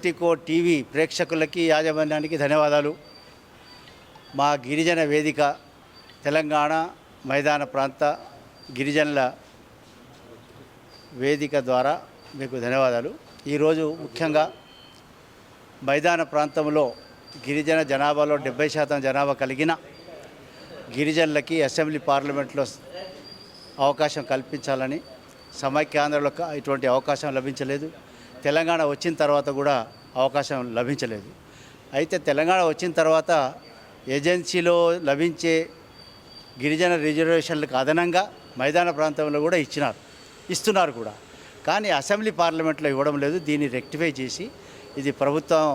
Politico TV ప్రేక్షకులకి యాజమాన్యానికి ధన్యవాదాలు. మా గిరిజన వేదిక తెలంగాణ మైదాన ప్రాంత గిరిజనుల వేదిక ద్వారా మీకు ధన్యవాదాలు. ఈరోజు ముఖ్యంగా మైదాన ప్రాంతంలో గిరిజన జనాభాలో డెబ్బై శాతం జనాభా కలిగిన గిరిజనులకి అసెంబ్లీ పార్లమెంట్లో అవకాశం కల్పించాలని సమైక్యాంధ్రలో ఇటువంటి అవకాశం లభించలేదు. తెలంగాణ వచ్చిన తర్వాత కూడా అవకాశం లభించలేదు. అయితే తెలంగాణ వచ్చిన తర్వాత ఏజెన్సీలో లభించే గిరిజన రిజర్వేషన్లకు అదనంగా మైదాన ప్రాంతంలో కూడా ఇచ్చినారు ఇస్తున్నారు కూడా. కానీ అసెంబ్లీ పార్లమెంట్లో ఇవ్వడం లేదు దీన్ని రెక్టిఫై చేసి ఇది ప్రభుత్వం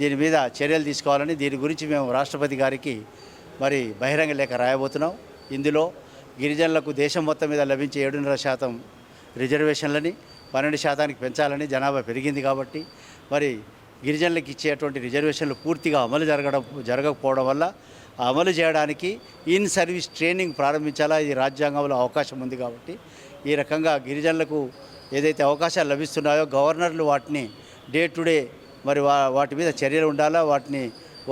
దీని మీద చర్యలు తీసుకోవాలని దీని గురించి మేము రాష్ట్రపతి గారికి మరి బహిరంగ లేఖ రాయబోతున్నాం. ఇందులో గిరిజనులకు దేశం మొత్తం మీద లభించే ఏడున్నర శాతం రిజర్వేషన్లని పన్నెండు శాతానికి పెంచాలని జనాభా పెరిగింది కాబట్టి మరి గిరిజనులకు ఇచ్చేటువంటి రిజర్వేషన్లు పూర్తిగా అమలు జరగడం జరగకపోవడం వల్ల అమలు చేయడానికి ఇన్ సర్వీస్ ట్రైనింగ్ ప్రారంభించాలా? ఇది రాజ్యాంగంలో అవకాశం ఉంది కాబట్టి ఈ రకంగా గిరిజనులకు ఏదైతే అవకాశాలు లభిస్తున్నాయో గవర్నర్లు వాటిని డే టు డే మరి వా వాటి మీద చర్యలు ఉండాలా? వాటిని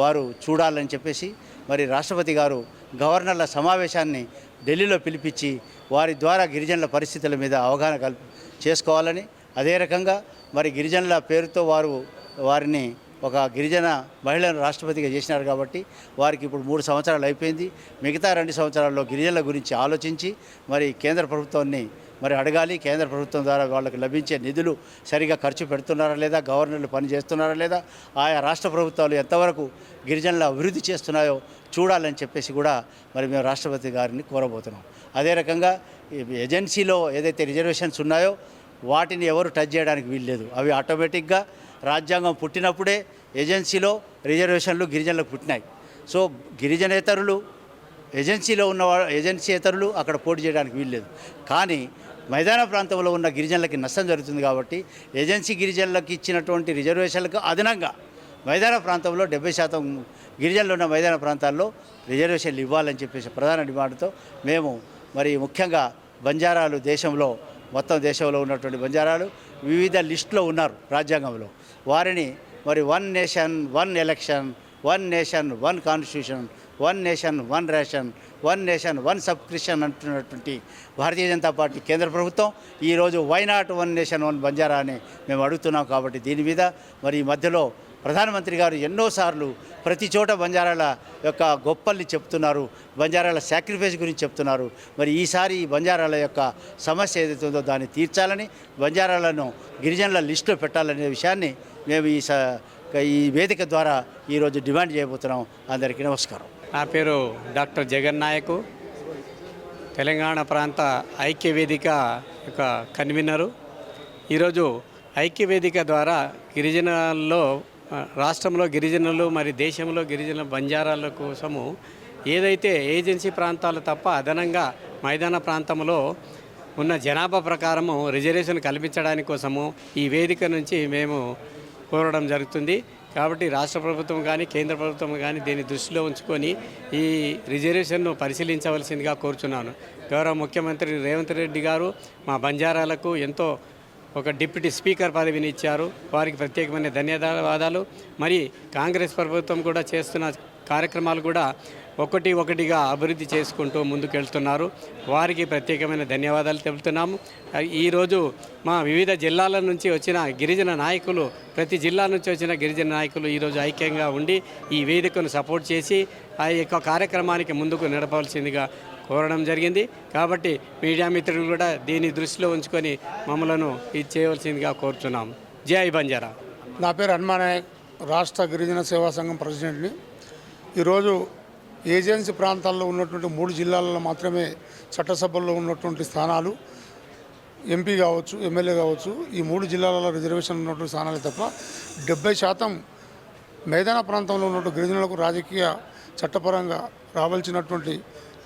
వారు చూడాలని చెప్పేసి మరి రాష్ట్రపతి గారు గవర్నర్ల సమావేశాన్ని ఢిల్లీలో పిలిపించి వారి ద్వారా గిరిజనుల పరిస్థితుల మీద అవగాహన కల్పి చేసుకోవాలని అదే రకంగా మరి గిరిజనుల పేరుతో వారు వారిని ఒక గిరిజన మహిళను రాష్ట్రపతిగా చేసినారు కాబట్టి వారికి ఇప్పుడు మూడు సంవత్సరాలు అయిపోయింది. మిగతా రెండు సంవత్సరాల్లో గిరిజనుల గురించి ఆలోచించి మరి కేంద్ర ప్రభుత్వాన్ని మరి అడగాలి. కేంద్ర ప్రభుత్వం ద్వారా వాళ్ళకి లభించే నిధులు సరిగా ఖర్చు పెడుతున్నారా లేదా? గవర్నర్లు పని చేస్తున్నారా లేదా? ఆయా రాష్ట్ర ప్రభుత్వాలు ఎంతవరకు గిరిజనుల అభివృద్ధి చేస్తున్నాయో చూడాలని చెప్పేసి కూడా మరి మేము రాష్ట్రపతి గారిని కోరబోతున్నాం. అదే రకంగా ఏజెన్సీలో ఏదైతే రిజర్వేషన్స్ ఉన్నాయో వాటిని ఎవరు టచ్ చేయడానికి వీల్లేదు. అవి ఆటోమేటిక్గా రాజ్యాంగం పుట్టినప్పుడే ఏజెన్సీలో రిజర్వేషన్లు గిరిజనులకు పుట్టినాయి. సో గిరిజనేతరులు ఏజెన్సీలో ఉన్న వా- ఏజెన్సీయేతరులు అక్కడ పోటీ చేయడానికి వీల్లేదు. కానీ మైదాన ప్రాంతంలో ఉన్న గిరిజనులకి నష్టం జరుగుతుంది కాబట్టి ఏజెన్సీ గిరిజనులకు ఇచ్చినటువంటి రిజర్వేషన్లకు అదనంగా మైదాన ప్రాంతంలో డెబ్బై శాతం గిరిజనులు ఉన్న మైదాన ప్రాంతాల్లో రిజర్వేషన్లు ఇవ్వాలని చెప్పేసి ప్రధాన డిమాండ్తో మేము మరి ముఖ్యంగా బంజారాలు దేశంలో మొత్తం దేశంలో ఉన్నటువంటి బంజారాలు వివిధ లిస్టులో ఉన్నారు రాజ్యాంగంలో. వారిని మరి one nation one election one nation one constitution one nation one ration one nation one subscription అంటున్నటువంటి Bharatiya Janata party కేంద్ర ప్రభుత్వం ఈరోజు why not one nation one Banjara అని మేము అడుగుతున్నాం కాబట్టి దీని మీద మరి ఈ మధ్యలో ప్రధానమంత్రి గారు ఎన్నోసార్లు ప్రతి చోట బంజారాల యొక్క గొప్పల్ని చెప్తున్నారు బంజారాల సాక్రిఫైస్ గురించి చెప్తున్నారు. మరి ఈసారి ఈ బంజారాల యొక్క సమస్య ఏదైతే ఉందో దాన్ని తీర్చాలని బంజారాలను గిరిజనుల లిస్టులో పెట్టాలనే విషయాన్ని మేము ఈ స ఈ వేదిక ద్వారా ఈరోజు డిమాండ్ చేయబోతున్నాం. అందరికీ నమస్కారం. నా పేరు డాక్టర్ జగన్ నాయకు. తెలంగాణ ప్రాంత ఐక్య వేదిక యొక్క కన్వీనరు. ఈరోజు ఐక్య వేదిక ద్వారా గిరిజనుల్లో రాష్ట్రంలో గిరిజనులు మరి దేశంలో గిరిజన బంజారాల కోసము ఏదైతే ఏజెన్సీ ప్రాంతాలు తప్ప అదనంగా మైదాన ప్రాంతంలో ఉన్న జనాభా ప్రకారము రిజర్వేషన్ కల్పించడానికి కోసము ఈ వేదిక నుంచి మేము కోరడం జరుగుతుంది. కాబట్టి రాష్ట్ర ప్రభుత్వం కానీ కేంద్ర ప్రభుత్వం కానీ దీన్ని దృష్టిలో ఉంచుకొని ఈ రిజర్వేషన్ను పరిశీలించవలసిందిగా కోరుచున్నాను. గౌరవ ముఖ్యమంత్రి రేవంత్ రెడ్డి గారు మా బంజారాలకు ఎంతో ఒక డిప్యూటీ స్పీకర్ పదవిని ఇచ్చారు. వారికి ప్రత్యేకమైన ధన్యవాదాలు. మరి కాంగ్రెస్ ప్రభుత్వం కూడా చేస్తున్న కార్యక్రమాలు కూడా ఒకటి ఒకటిగా అభివృద్ధి చేసుకుంటూ ముందుకెళ్తున్నారు. వారికి ప్రత్యేకమైన ధన్యవాదాలు తెలుపుతున్నాము. ఈరోజు మా వివిధ జిల్లాల నుంచి వచ్చిన గిరిజన నాయకులు ప్రతి జిల్లా నుంచి వచ్చిన గిరిజన నాయకులు ఈరోజు ఐక్యంగా ఉండి ఈ వేదికను సపోర్ట్ చేసి ఆ యొక్క కార్యక్రమానికి ముందుకు నడపవలసిందిగా కోరడం జరిగింది. కాబట్టి మీడియా మిత్రులు కూడా దీన్ని దృష్టిలో ఉంచుకొని మమ్మలను ఇది చేయవలసిందిగా కోరుచున్నాం. జై బంజారా. నా పేరు హనుమానాయక్ రాష్ట్ర గిరిజన సేవా సంఘం ప్రెసిడెంట్ని. ఈరోజు ఏజెన్సీ ప్రాంతాల్లో ఉన్నటువంటి మూడు జిల్లాలలో మాత్రమే చట్టసభల్లో ఉన్నటువంటి స్థానాలు ఎంపీ కావచ్చు ఎమ్మెల్యే కావచ్చు ఈ మూడు జిల్లాలలో రిజర్వేషన్ ఉన్నటువంటి స్థానాలే తప్ప డెబ్బై శాతం మైదాన ప్రాంతంలో ఉన్నటువంటి గిరిజనులకు రాజకీయ చట్టపరంగా రావాల్సినటువంటి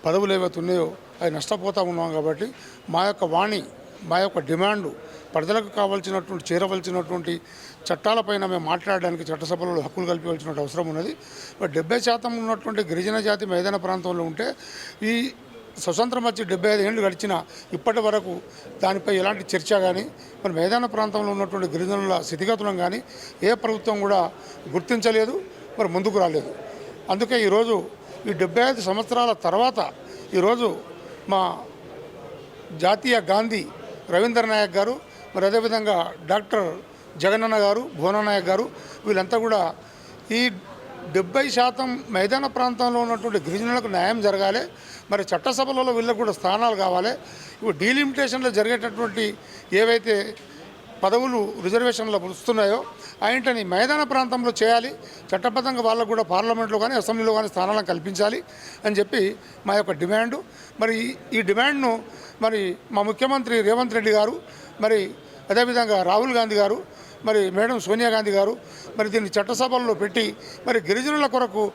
పదవులు ఏవైతే ఉన్నాయో అవి నష్టపోతూ ఉన్నాం కాబట్టి మా యొక్క వాణి మా యొక్క డిమాండు ప్రజలకు కావాల్సినటువంటి చేరవలసినటువంటి చట్టాలపైన మేము మాట్లాడడానికి చట్టసభలో హక్కులు కల్పించాల్సిన అవసరం ఉన్నది. మరి డెబ్బై శాతం ఉన్నటువంటి గిరిజన జాతి మైదాన ప్రాంతంలో ఉంటే ఈ స్వతంత్రం వచ్చి డెబ్బై ఐదు ఏళ్ళు గడిచిన ఇప్పటి వరకు దానిపై ఎలాంటి చర్చ కానీ మరి మైదాన ప్రాంతంలో ఉన్నటువంటి గిరిజనుల స్థితిగతులను కానీ ఏ ప్రభుత్వం కూడా గుర్తించలేదు మరి ముందుకు రాలేదు. అందుకే ఈరోజు ఈ డెబ్బై ఐదు సంవత్సరాల తర్వాత ఈరోజు మా జాతీయ గాంధీ రవీంద్ర నాయక్ గారు మరి అదేవిధంగా డాక్టర్ జగనన్న గారు భువననాయక్ గారు వీళ్ళంతా కూడా ఈ డెబ్బై శాతం మైదాన ప్రాంతంలో ఉన్నటువంటి గిరిజనులకు న్యాయం జరగాలి. మరి చట్టసభలలో వీళ్ళకు కూడా స్థానాలు కావాలి. ఇప్పుడు డీలిమిటేషన్లో జరిగేటటువంటి ఏవైతే పదవులు రిజర్వేషన్లో వస్తున్నాయో ఆయనని మైదాన ప్రాంతంలో చేయాలి. చట్టబద్ధంగా వాళ్ళకు కూడా పార్లమెంట్లో కానీ అసెంబ్లీలో కానీ స్థానాలను కల్పించాలి అని చెప్పి మా యొక్క డిమాండు. మరి ఈ- డిమాండ్ను మరి మా ముఖ్యమంత్రి రేవంత్ రెడ్డి గారు మరి అదేవిధంగా రాహుల్ గాంధీ గారు మరి మేడం సోనియా గాంధీ గారు మరి దీన్ని చట్టసభల్లో పెట్టి మరి గిరిజనుల కొరకు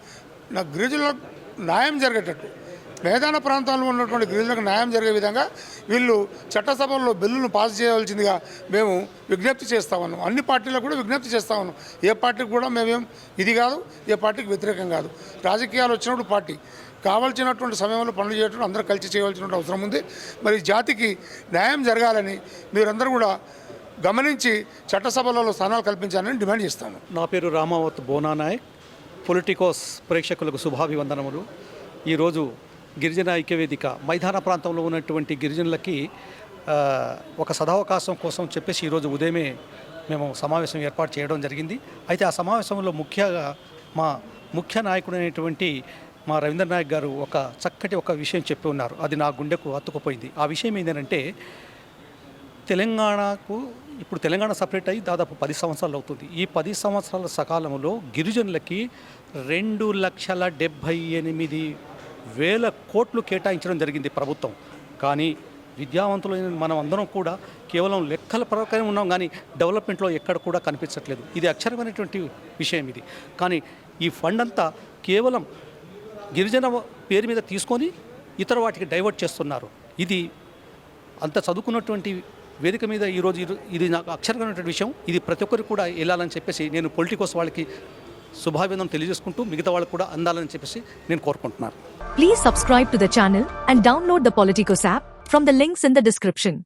నా గిరిజనుల న్యాయం జరిగేటట్టు మైదాన ప్రాంతాల్లో ఉన్నటువంటి గిరిజనులకు న్యాయం జరిగే విధంగా వీళ్ళు చట్టసభల్లో బిల్లును పాస్ చేయవలసిందిగా మేము విజ్ఞప్తి చేస్తా ఉన్నాం. అన్ని పార్టీలకు కూడా విజ్ఞప్తి చేస్తా ఉన్నాం. ఏ పార్టీకి కూడా మేమేం ఇది కాదు ఏ పార్టీకి వ్యతిరేకం కాదు. రాజకీయాలు వచ్చినప్పుడు పార్టీ. కావాల్సినటువంటి సమయంలో పనులు చేయటం అందరూ కలిసి చేయవలసినటువంటి అవసరం ఉంది. మరి జాతికి న్యాయం జరగాలని మీరందరూ కూడా గమనించి చట్టసభలలో స్థానాలు కల్పించాలని డిమాండ్ చేస్తాను నా పేరు రామావత్ బోనానాయక్. పొలిటికోస్ ప్రేక్షకులకు శుభాభివందనములు. ఈరోజు గిరిజన ఐక్యవేదిక మైదాన ప్రాంతంలో ఉన్నటువంటి గిరిజనులకి ఒక సదావకాశం కోసం చెప్పేసి ఈరోజు ఉదయమే మేము సమావేశం ఏర్పాటు చేయడం జరిగింది. అయితే ఆ సమావేశంలో ముఖ్యంగా మా ముఖ్య నాయకుడైనటువంటి మా రవీంద్ర నాయక్ గారు ఒక చక్కటి ఒక విషయం చెప్పి ఉన్నారు. అది నా గుండెకు అత్తుకుపోయింది ఆ విషయం ఏంటంటే తెలంగాణకు ఇప్పుడు తెలంగాణ సపరేట్ అయ్యి దాదాపు పది సంవత్సరాలు అవుతుంది. ఈ పది సంవత్సరాల సకాలంలో గిరిజనులకి రెండు లక్షల డెబ్భై ఎనిమిది వేల కోట్లు కేటాయించడం జరిగింది ప్రభుత్వం. కానీ విద్యావంతులైన మనం అందరం కూడా కేవలం లెక్కల ప్రకారం ఉన్నాం కానీ డెవలప్మెంట్లో ఎక్కడ కూడా కనిపించట్లేదు. ఇది అక్షరమైనటువంటి విషయం ఇది. కానీ ఈ ఫండ్ అంతా కేవలం గిరిజన పేరు మీద తీసుకొని ఇతర వాటికి డైవర్ట్ చేస్తున్నారు. ఇది అంత చదువుకున్నటువంటి వేదిక మీద ఈరోజు ఇది- ఇది నాకు అక్షరమైనటువంటి విషయం. ఇది ప్రతి ఒక్కరికి కూడా వెళ్ళాలని చెప్పేసి నేను పొలిటికోస్ వాళ్ళకి శుభాభినందనం తెలియజేసుకుంటూ మిగతా వాళ్ళకు కూడా అందాలని చెప్పేసి నేను కోరుకుంటున్నాను. Please subscribe to the channel and download the Politicos app from the links in the description